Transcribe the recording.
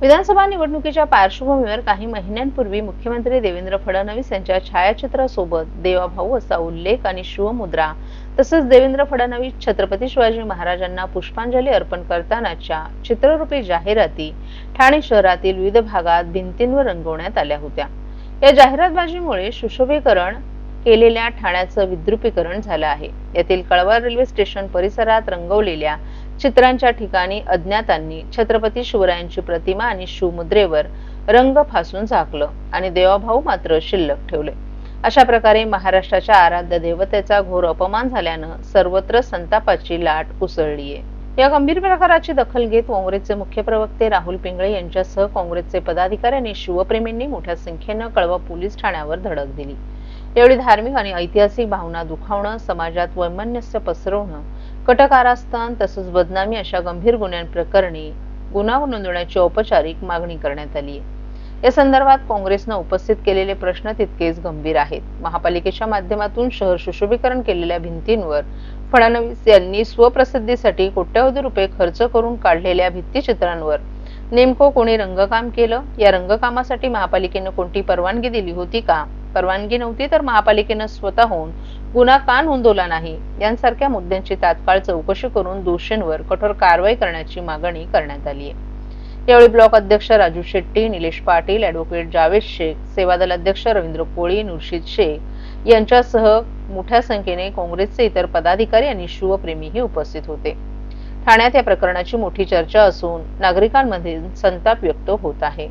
विधानसभा निवडणुकीच्या पार्श्वभूमीवर काही महिन्यांपूर्वी मुख्यमंत्री देवेंद्र फडणवीस यांच्या छायाचित्रासोबत देवाभाऊ असा उल्लेख आणि शिवमुद्रा तसंच देवेंद्र फडणवीस छत्रपती शिवाजी महाराजांना पुष्पांजली अर्पण करतानाच्या चित्ररूपी जाहिराती ठाणे शहरातील विविध भागात भिंतींवर रंगवण्यात आल्या होत्या. या जाहिरातबाजीमुळे सुशोभीकरण केलेल्या ठाण्याचं विद्रुपीकरण झालं आहे. यातील कळवा रेल्वे स्टेशन परिसरात रंगवलेल्या चित्रांच्या ठिकाणी अज्ञातांनी छत्रपती शिवरायांची प्रतिमा आणि शिवमुद्रेवर रंग फासून झाकलं आणि देवाभाऊ मात्र शिल्लक ठेवले. अशा प्रकारे महाराष्ट्राच्या आराध्य देवतेचा घोर अपमान झाल्यानं सर्वत्र संतापाची लाट उसळलीये या गंभीर प्रकाराची दखल घेत काँग्रेसचे मुख्य प्रवक्ते राहुल पिंगळे यांच्यासह काँग्रेसचे पदाधिकारी आणि शिवप्रेमींनी मोठ्या संख्येनं कळवा पोलीस ठाण्यावर धडक दिली. यावेळी धार्मिक आणि ऐतिहासिक भावना दुखावणं समाजात वैमनस्य पसरवणं कटकारास्थान तसंच बदनामी अशा गंभीर गुन्ह्यांप्रकरणी गुन्हा नोंदवण्याची औपचारिक मागणी करण्यात आली आहे. या संदर्भात काँग्रेसनं उपस्थित केलेले प्रश्न तितकेच गंभीर आहेत. महापालिकेच्या माध्यमातून शहर सुशोभीकरण केलेल्या भिंतींवर फडणवीस यांनी स्वप्रसिद्धीसाठी कोट्यवधी रुपये खर्च करून काढलेल्या भित्तिचित्रांवर नेमकं कोणी रंगकाम केलं? या रंगकामासाठी महापालिकेनं कोणती परवानगी दिली होती का? परवानगी नव्हती तर महापालिकेनं स्वतःहून गुन्हा का नोंदवला नाही यांसारख्या मुद्द्यांची तात्काळ चौकशी करून दोषींवर कठोर कारवाई करण्याची मागणी करण्यात आली आहे. यावेळी ब्लॉक अध्यक्ष राजू शेट्टी निलेश पाटील ऍडव्होकेट जावेद शेख सेवादल अध्यक्ष रवींद्र कोळी नुरशीद शेख यांच्यासह मोठ्या संख्येने काँग्रेसचे इतर पदाधिकारी आणि शिवप्रेमीही उपस्थित होते. ठाण्यात या प्रकरणाची मोठी चर्चा असून नागरिकांमध्ये संताप व्यक्त होत आहे.